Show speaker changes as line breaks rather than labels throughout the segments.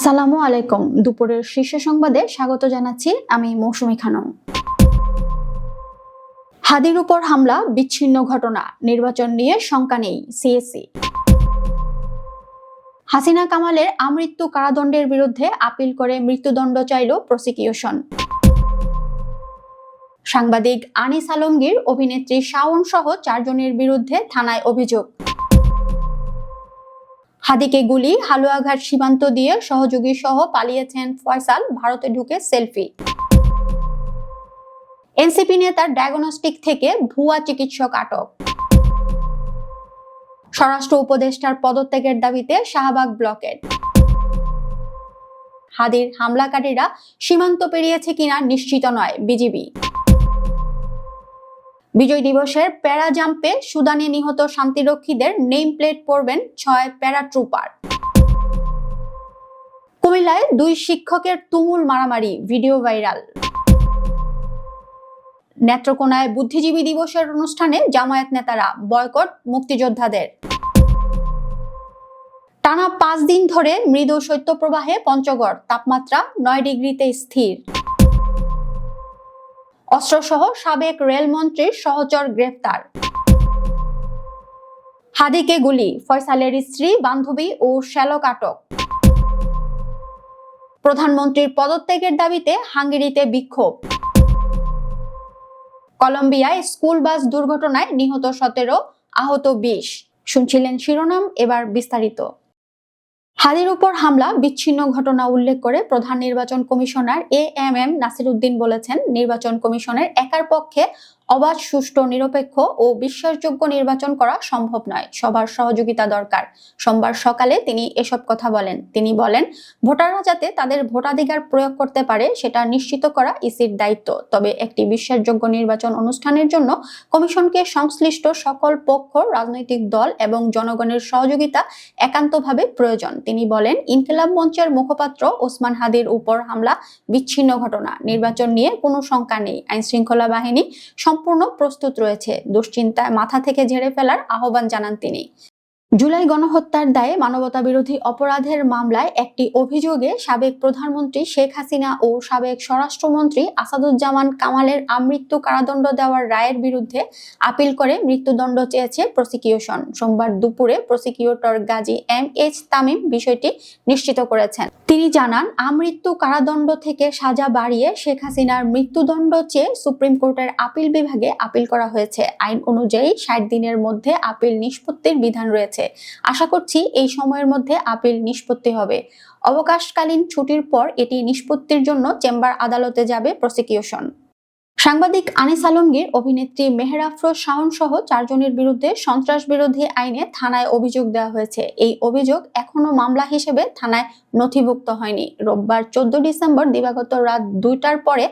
আসসালামু আলাইকুম। দুপুরের শীর্ষ সংবাদে স্বাগত জানাচ্ছি আমি মৌসুমি খানম। হাদির উপর হামলা, বিচ্ছিন্ন ঘটনা, নির্বাচন নিয়ে শঙ্কা নেই সিএসসি হাসিনা কামালের আমৃত্যু কারাদণ্ডের বিরুদ্ধে আপিল করে মৃত্যুদণ্ড চাইল প্রসিকিউশন। সাংবাদিক আনিস আলমগীর, অভিনেত্রী শাওন সহ চারজনের বিরুদ্ধে থানায় অভিযোগ। হাদিকে গুলি হালুয়াঘাট সীমান্ত দিয়ে সহযোগী সহ পালিয়েছেন ফয়সাল, ভারতে ঢুকে সেলফি। এনসিপি নেতার ডায়াগনস্টিক থেকে ভুয়া চিকিৎসক আটক। স্বরাষ্ট্র উপদেষ্টার পদত্যাগের দাবিতে শাহবাগ ব্লকেট হাদির হামলাকারীরা সীমান্ত পেরিয়েছে কিনা নিশ্চিত নয়, বিজিবি। বিজয় দিবসের প্যারা জাম্পে সুদানে নিহত শান্তিরক্ষীদের নেম প্লেট পরবেন ছয় প্যারা ট্রুপার কুমিল্লায় দুই শিক্ষকের তুমুল মারামারি, ভিডিও ভাইরাল। নেত্রকোনায় বুদ্ধিজীবী দিবসের অনুষ্ঠানে জামায়াত নেতারা বয়কট মুক্তিযোদ্ধাদের। টানা পাঁচ দিন ধরে মৃদু শৈত্যপ্রবাহে পঞ্চগড়, তাপমাত্রা নয় ডিগ্রিতে স্থির। অস্ত্রসহ সাবেক রেলমন্ত্রীর সহচর গ্রেফতার। হাদিকে গুলি, ফয়সালের স্ত্রী, বান্ধবী ও শ্যালক আটক। প্রধানমন্ত্রীর পদত্যাগের দাবিতে হাঙ্গেরিতে বিক্ষোভ। কলম্বিয়ায় স্কুল বাস দুর্ঘটনায় নিহত সতেরো, আহত বিশ। শুনছিলেন শিরোনাম, এবার বিস্তারিত। হাদির উপর হামলা, বিচ্ছিন্ন ঘটনা উল্লেখ করে প্রধান নির্বাচন commissioner A M M Nasir Uddin বলেছেন, নির্বাচন কমিশনের একার পক্ষে অবাধ, সুষ্ঠু, নিরপেক্ষ ও বিশ্বাসযোগ্য নির্বাচন করা সম্ভব নয়। সবার সহযোগিতা দরকার। সোমবার সকালে তিনি এসব কথা বলেন। তিনি বলেন, ভোটাররা যাতে তাদের ভোটাধিকার প্রয়োগ করতে পারে, সেটা নিশ্চিত করা ইসির দায়িত্ব। তবে একটি বিশ্বাসযোগ্য নির্বাচন অনুষ্ঠানের জন্য কমিশনকে সংশ্লিষ্ট সকল পক্ষ, রাজনৈতিক দল এবং জনগণের সহযোগিতা একান্তভাবে প্রয়োজন। তিনি বলেন, ইনকিলাব মঞ্চের মুখপাত্র ওসমান হাদির উপর হামলা, বিচ্ছিন্ন ঘটনা। নির্বাচন নিয়ে কোনো শঙ্কা নেই। আইন শৃঙ্খলা বাহিনী সম্পূর্ণ প্রস্তুত রয়েছে। দুশ্চিন্তায় মাথা থেকে ঝেড়ে ফেলার আহ্বান জানান তিনি। জুলাই গণহত্যার দায়ে মানবতা বিরোধী অপরাধের মামলায় একটি অভিযোগে সাবেক প্রধানমন্ত্রী শেখ হাসিনা ও সাবেক স্বরাষ্ট্রমন্ত্রী আসাদুজ্জামান কামালের আমৃত্যু কারাদণ্ড দেওয়ার রায়ের বিরুদ্ধে আপিল করে মৃত্যুদণ্ড চেয়েছে প্রসিকিউশন। সোমবার দুপুরে prosecutor Gazi M H Tamim বিষয়টি নিশ্চিত করেছেন। তিনি জানান, আমৃত্যু কারাদণ্ড থেকে সাজা বাড়িয়ে শেখ হাসিনার মৃত্যুদণ্ড চেয়ে সুপ্রিম কোর্টের আপিল বিভাগে আপিল করা হয়েছে। আইন অনুযায়ী ষাট দিনের মধ্যে আপিল নিষ্পত্তির বিধান রয়েছে। আশা করছি এই সময়ের মধ্যে আপিল নিষ্পত্তি হবে। অবকাশকালীন ছুটির পর এটি নিষ্পত্তির জন্য চেম্বার আদালতে যাবে প্রসিকিউশন। সাংবাদিক আনিস আলমগীর, অভিনেত্রী মেহের আফরোজ শাওন সহ চারজনের বিরুদ্ধে সন্ত্রাস বিরোধী আইনে থানায় অভিযোগ দেওয়া হয়েছে। এই অভিযোগ এখনও মামলা হিসেবে থানায় নথিভুক্ত হয়নি। রোববার চোদ্দ ডিসেম্বর দিবাগত রাত দুইটার পরে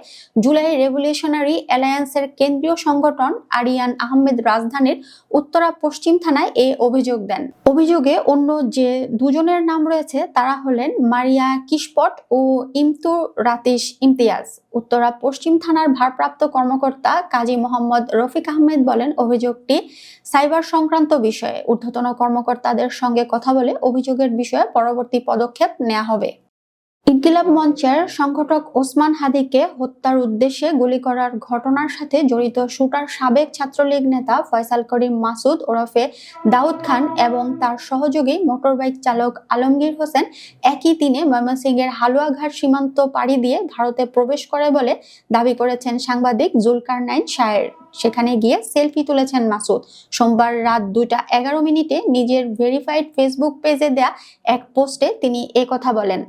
জুলাই রেভলিউশনারি অ্যালায়েন্সের কেন্দ্রীয় সংগঠন আরিয়ান আহমেদ রাজধানীর উত্তরা পশ্চিম থানায় এই অভিযোগ দেন। অভিযোগে অন্য যে দুজনের নাম রয়েছে, তারা হলেন মারিয়া কিসপট ও ইমতু রাতিশ ইমতিয়াজ। উত্তরা পশ্চিম থানার ভারপ্রাপ্ত কর্মকর্তা কাজী মোহাম্মদ রফিক আহমেদ বলেন, অভিযোগটি সাইবার সংক্রান্ত বিষয়ে ঊর্ধ্বতন কর্মকর্তাদের সঙ্গে কথা বলে অভিযোগের বিষয়ে পরবর্তী পদক্ষেপ নেওয়া হবে। ইনকিলাব মঞ্চের সংগঠক ওসমান হাদিকে হত্যার উদ্দেশ্যে গুলি করার ঘটনার সাথে জড়িত শুটার সাবেক ছাত্রলীগ নেতা ফয়সাল করিম মাসুদ ওরফে দাউদ খান এবং তার সহযোগী মোটরবাইক চালক আলমগীর হোসেন একই দিনে ময়মনসিংহের হালুয়াঘাট সীমান্ত পাড়ি দিয়ে ভারতে প্রবেশ করে বলে দাবি করেছেন সাংবাদিক জুলকার নাইন শায়ের। সেখানে গিয়ে সেলফি তুলেছেন মাসুদ। সোমবার রাত দুইটা এগারো মিনিটে নিজের ভেরিফাইড ফেসবুক পেজে দেয়া এক পোস্টে তিনি কথা বলেন।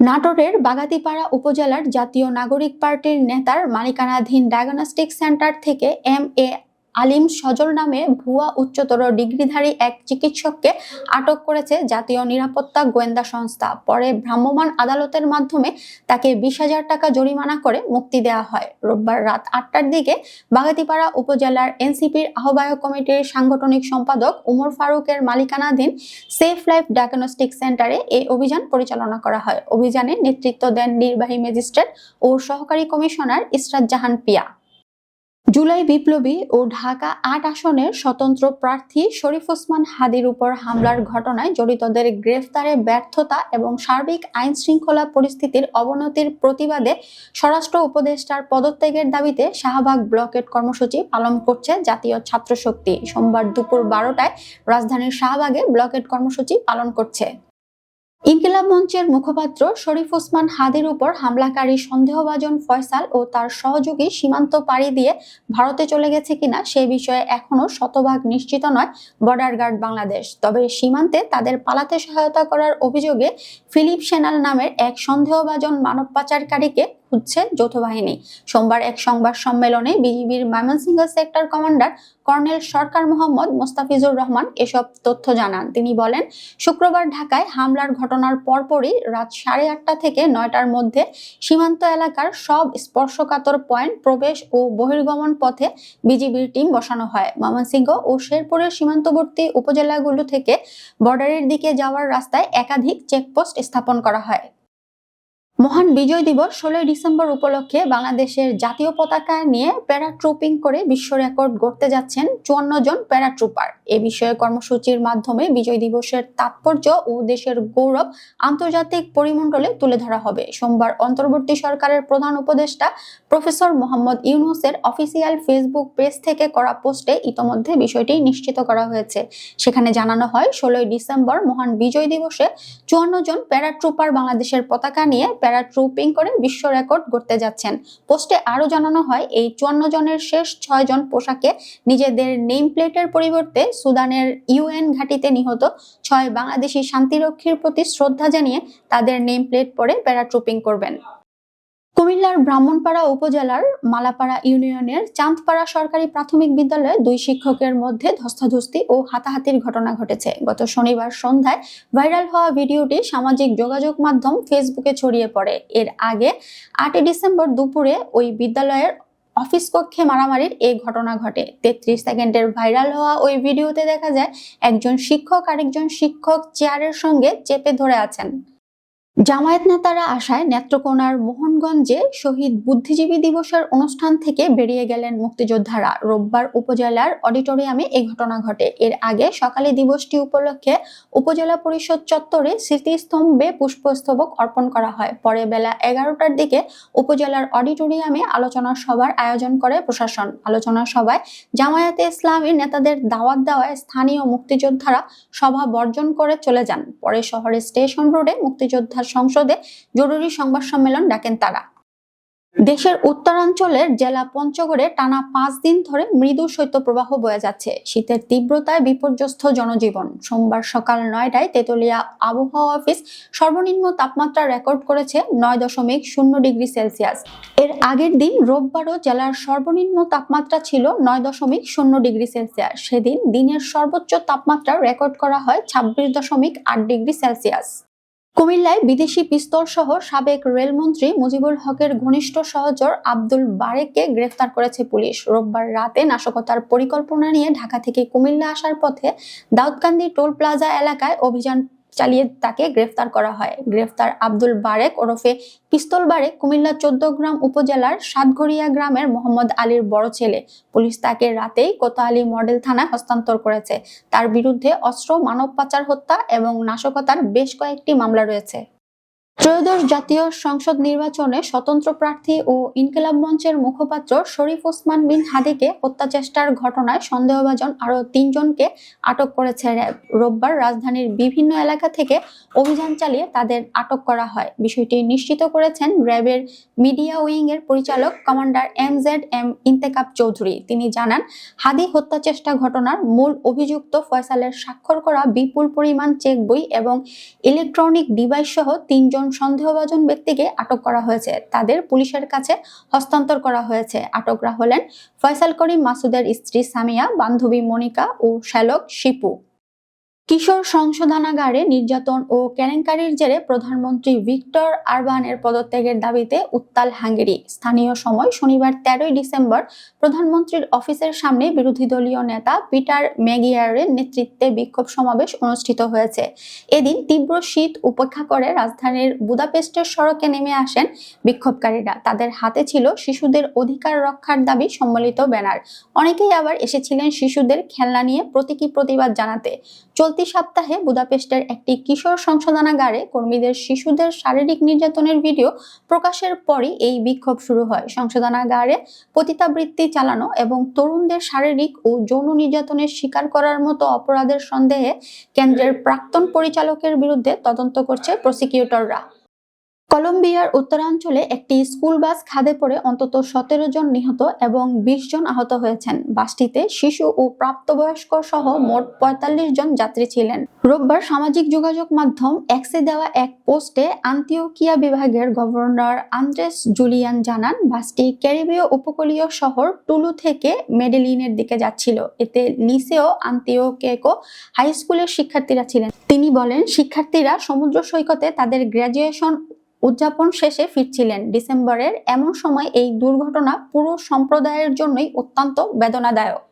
নাটোরের বাগাতিপাড়া উপজেলার জাতীয় নাগরিক পার্টির নেতার মালিকানাধীন ডায়াগনস্টিক সেন্টার থেকে এম এ আলিম সজল নামে ভুয়া উচ্চতর ডিগ্রিধারী এক চিকিৎসককে আটক করেছে জাতীয় নিরাপত্তা গোয়েন্দা সংস্থা। পরে ভ্রাম্যমাণ আদালতের মাধ্যমে তাকে বিশ হাজার টাকা জরিমানা করে মুক্তি দেওয়া হয়। রোববার রাত আটটার দিকে বাগাতিপাড়া উপজেলার এনসিপির আহ্বায়ক কমিটির সাংগঠনিক সম্পাদক উমর ফারুকের মালিকানাধীন সেফ লাইফ ডায়াগনস্টিক সেন্টারে এই অভিযান পরিচালনা করা হয়। অভিযানে নেতৃত্ব দেন নির্বাহী ম্যাজিস্ট্রেট ও সহকারী কমিশনার ইসরাত জাহান পিয়া। জুলাই বিপ্লবী ও ঢাকা আট আসনের স্বতন্ত্র প্রার্থী শরীফ ওসমান হাদির উপর হামলার ঘটনায় জড়িতদের গ্রেফতারে ব্যর্থতা এবং সার্বিক আইন শৃঙ্খলা পরিস্থিতির অবনতির প্রতিবাদে স্বরাষ্ট্র উপদেষ্টার পদত্যাগের দাবিতে শাহবাগ ব্লকেট কর্মসূচি পালন করছে জাতীয় ছাত্র শক্তি সোমবার দুপুর বারোটায় রাজধানীর শাহবাগে ব্লকেট কর্মসূচি পালন করছে। ইনকিলাব মঞ্চের মুখপাত্র শরীফ ওসমান হাদির উপর হামলাকারী সন্দেহভাজন ফয়সাল ও তার সহযোগী সীমান্ত পাড়ি দিয়ে ভারতে চলে গেছে কিনা সে বিষয়ে এখনও শতভাগ নিশ্চিত নয় বর্ডার গার্ড বাংলাদেশ। তবে সীমান্তে তাদের পালাতে সহায়তা করার অভিযোগে ফিলিপ সেনাল নামের এক সন্দেহভাজন মানব পাচারকারীকে খুঁজছে যৌথ বাহিনী। সোমবার এক সংবাদ সম্মেলনে বিজিবির Mymensingh sector commander colonel Sarkar Mohammad Mostafizur Rahman এসব তথ্য জানান। তিনি বলেন, শুক্রবার ঢাকায় হামলার ঘটনার পরপরই রাত সাড়ে আটটা থেকে নয়টার মধ্যে সীমান্ত এলাকার সব স্পর্শকাতর পয়েন্ট প্রবেশ ও বহির্গমন পথে বিজিবির টিম বসানো হয়। ময়মনসিংহ ও শেরপুরের সীমান্তবর্তী উপজেলাগুলো থেকে বর্ডারের দিকে যাওয়ার রাস্তায় একাধিক চেকপোস্ট স্থাপন করা হয়। মহান বিজয় দিবস ষোলোই ডিসেম্বর উপলক্ষে বাংলাদেশের জাতীয় পতাকা নিয়ে প্যারাট্রুপিং করে বিশ্ব রেকর্ড গড়তে যাচ্ছেন চুয়ান্ন জন প্যারাট্রুপার। এ বিষয়ে কর্মসূচির মাধ্যমে বিজয় দিবসের তাৎপর্য ও দেশের গৌরব আন্তর্জাতিক পরিমণ্ডলে তুলে ধরা হবে। সোমবার অন্তর্বর্তী সরকারের প্রধান উপদেষ্টা প্রফেসর মোহাম্মদ ইউনুসের অফিসিয়াল ফেসবুক পেজ থেকে করা পোস্টে ইতোমধ্যে বিষয়টি নিশ্চিত করা হয়েছে। সেখানে জানানো হয়, ষোলোই ডিসেম্বর মহান বিজয় দিবসে চুয়ান্ন জন প্যারাট্রুপার বাংলাদেশের পতাকা নিয়ে প্যারাট্রুপিং করে বিশ্ব রেকর্ড গড়তে যাচ্ছেন। পোস্টে আরও জানানো হয়, এই চুয়ান্ন জনের শেষ ছয় জন পোশাকে নিজেদের নেম প্লেটের পরিবর্তে সুদানের ইউএন ঘাটিতে নিহত ছয় বাংলাদেশি শান্তিরক্ষীর প্রতি শ্রদ্ধা জানিয়ে তাদের নেম প্লেট পরে প্যারাট্রুপিং করবেন। কুমিল্লার ব্রাহ্মণপাড়া উপজেলার মালাপাড়া ইউনিয়নের চাঁদপাড়া সরকারি প্রাথমিক বিদ্যালয়ে দুই শিক্ষকের মধ্যে ধস্তাধস্তি ও হাতাহাতির ঘটনা ঘটেছে। গত শনিবার সন্ধ্যায় ভাইরাল হওয়া ভিডিওটি সামাজিক যোগাযোগ মাধ্যম ফেসবুকে ছড়িয়ে পড়ে। এর আগে আটই ডিসেম্বর দুপুরে ওই বিদ্যালয়ের অফিস কক্ষে মারামারির এই ঘটনা ঘটে। তেত্রিশ সেকেন্ডের ভাইরাল হওয়া ওই ভিডিওতে দেখা যায়, একজন শিক্ষক আরেকজন শিক্ষক চেয়ারের সঙ্গে চেপে ধরে আছেন। জামায়াত নেতারা আশায় নেত্রকোনার মোহনগঞ্জে শহীদ বুদ্ধিজীবী দিবসের অনুষ্ঠান থেকে বেরিয়ে গেলেন মুক্তিযোদ্ধারা। রোববার উপজেলার অডিটোরিয়ামে এই ঘটনা ঘটে। এর আগে সকালে দিবসটি উপলক্ষে উপজেলা পরিষদ চত্বরে স্মৃতিস্তম্ভে পুষ্পস্তবক অর্পণ করা হয়। পরে বেলা এগারোটার দিকে উপজেলার অডিটোরিয়ামে আলোচনা সভার আয়োজন করে প্রশাসন। আলোচনা সভায় জামায়াতে ইসলামী নেতাদের দাওয়াত দেওয়ায় স্থানীয় মুক্তিযোদ্ধারা সভা বর্জন করে চলে যান। পরে শহরের স্টেশন রোডে মুক্তিযোদ্ধা সংসদে জরুরি সংবাদ সম্মেলন ডাকেন তারা। দেশের উত্তরাঞ্চলের জেলা পঞ্চগড়ে টানা পাঁচ দিন ধরে মৃদু শৈত্যপ্রবাহ বয়ে যাচ্ছে। শীতের তীব্রতায় বিপর্যস্ত জনজীবন। সোমবার সকাল নয়টায় তেতুলিয়া আবহাওয়া অফিস সর্বনিম্ন তাপমাত্রা রেকর্ড করেছে নয় দশমিক শূন্য ডিগ্রি সেলসিয়াস। এর আগের দিন রোববারও জেলার সর্বনিম্ন তাপমাত্রা ছিল নয় দশমিক শূন্য ডিগ্রি সেলসিয়াস। সেদিন দিনের সর্বোচ্চ তাপমাত্রা রেকর্ড করা হয় ছাব্বিশ দশমিক আট ডিগ্রি সেলসিয়াস। কুমিল্লায় বিদেশি পিস্তল সহ সাবেক রেলমন্ত্রী মুজিবুল হকের ঘনিষ্ঠ সহচর আব্দুল বারেককে গ্রেফতার করেছে পুলিশ। রোববার রাতে নাশকতার পরিকল্পনা নিয়ে ঢাকা থেকে কুমিল্লা আসার পথে দাউদকান্দি টোল প্লাজা এলাকায় অভিযান চালিয়ে তাকে গ্রেফতার করা হয়। গ্রেফতার আব্দুল বারেক ওরফে পিস্তল বারেক কুমিল্লা চোদ্দগ্রাম উপজেলার সাতঘরিয়া গ্রামের মোহাম্মদ আলীর বড় ছেলে। পুলিশ তাকে রাতেই কোতোয়ালি মডেল থানায় হস্তান্তর করেছে। তার বিরুদ্ধে অস্ত্র, মানব পাচার হত্যা এবং নাশকতার বেশ কয়েকটি মামলা রয়েছে। ত্রয়োদশ জাতীয় সংসদ নির্বাচনে স্বতন্ত্র প্রার্থী ও ইনকিলাব মঞ্চের মুখপাত্র শরীফ ওসমান বিন হাদিকে হত্যাচেষ্টার ঘটনায় সন্দেহভাজন আরও তিনজনকে আটক করেছে র্যাব রোববার রাজধানীর বিভিন্ন এলাকা থেকে অভিযান চালিয়ে তাদের আটক করা হয়। বিষয়টি নিশ্চিত করেছেন র্যাবের মিডিয়া উইং এর পরিচালক commander M Z M Intekhab Chowdhury. তিনি জানান, হাদি হত্যাচেষ্টা ঘটনার মূল অভিযুক্ত ফয়সালের স্বাক্ষর করা বিপুল পরিমাণ চেক বই এবং ইলেকট্রনিক ডিভাইস সহ তিনজন সন্দেহভাজন ব্যক্তিকে আটক করা হয়েছে। তাদের পুলিশের কাছে হস্তান্তর করা হয়েছে। আটকরা হলেন ফয়সাল করিম মাসুদের স্ত্রী সামিয়া, বান্ধবী মনিকা ও শ্যালক শিপু। কিশোর সংশোধনাগারে নির্যাতন ও কেলেঙ্কারির জেরে প্রধানমন্ত্রী ভিক্টর আরবানের পদত্যাগের দাবিতে উত্তাল হাঙ্গেরি। স্থানীয় সময় শনিবার তেরোই ডিসেম্বর প্রধানমন্ত্রীর অফিসের সামনে বিরোধী দলীয় নেতা পিটার ম্যাগিয়ারের নেতৃত্বে বিক্ষোভ সমাবেশ অনুষ্ঠিত হয়েছে। এদিন তীব্র শীত উপেক্ষা করে রাজধানীর বুদাপেস্টের সড়কে নেমে আসেন বিক্ষোভকারীরা। তাদের হাতে ছিল শিশুদের অধিকার রক্ষার দাবি সম্বলিত ব্যানার। অনেকেই আবার এসেছিলেন শিশুদের খেলনা নিয়ে প্রতীকী প্রতিবাদ জানাতে। চলতি সপ্তাহে বুদাপেস্টের একটি কিশোর সংশোধনাগারে কর্মীদের শিশুদের শারীরিক নির্যাতনের ভিডিও প্রকাশের পরই এই বিক্ষোভ শুরু হয়। সংশোধনাগারে পতিতাবৃত্তি চালানো এবং তরুণদের শারীরিক ও যৌন নির্যাতনের শিকার করার মতো অপরাধের সন্দেহে কেন্দ্রের প্রাক্তন পরিচালকের বিরুদ্ধে তদন্ত করছে প্রসিকিউটররা। কলম্বিয়ার উত্তরাঞ্চলে একটি স্কুল বাস খাদে পড়ে অন্তত সতেরো জন নিহত এবং বিশ জন আহত হয়েছেন। বাসটিতে শিশু ও প্রাপ্তবয়স্ক সহ মোট পঁয়তাল্লিশ জন যাত্রী ছিলেন। রোববার সামাজিক যোগাযোগ মাধ্যম এক্সে দেওয়া এক পোস্টে আন্তিওকিয়া বিভাগের গভর্নর আন্দ্রেস জুলিয়ান জানান, বাসটি ক্যারিবীয় উপকূলীয় শহর টুলু থেকে মেডেলিনের দিকে যাচ্ছিল। এতে লিসেও আন্তিওকেকো হাই স্কুলের শিক্ষার্থীরা ছিলেন। তিনি বলেন, শিক্ষার্থীরা সমুদ্র সৈকতে তাদের গ্র্যাজুয়েশন উদযাপন শেষে ফিরছিলেন। ডিসেম্বরের এমন সময় এই দুর্ঘটনা পুরো সম্প্রদায়ের জন্যই অত্যন্ত বেদনাদায়ক।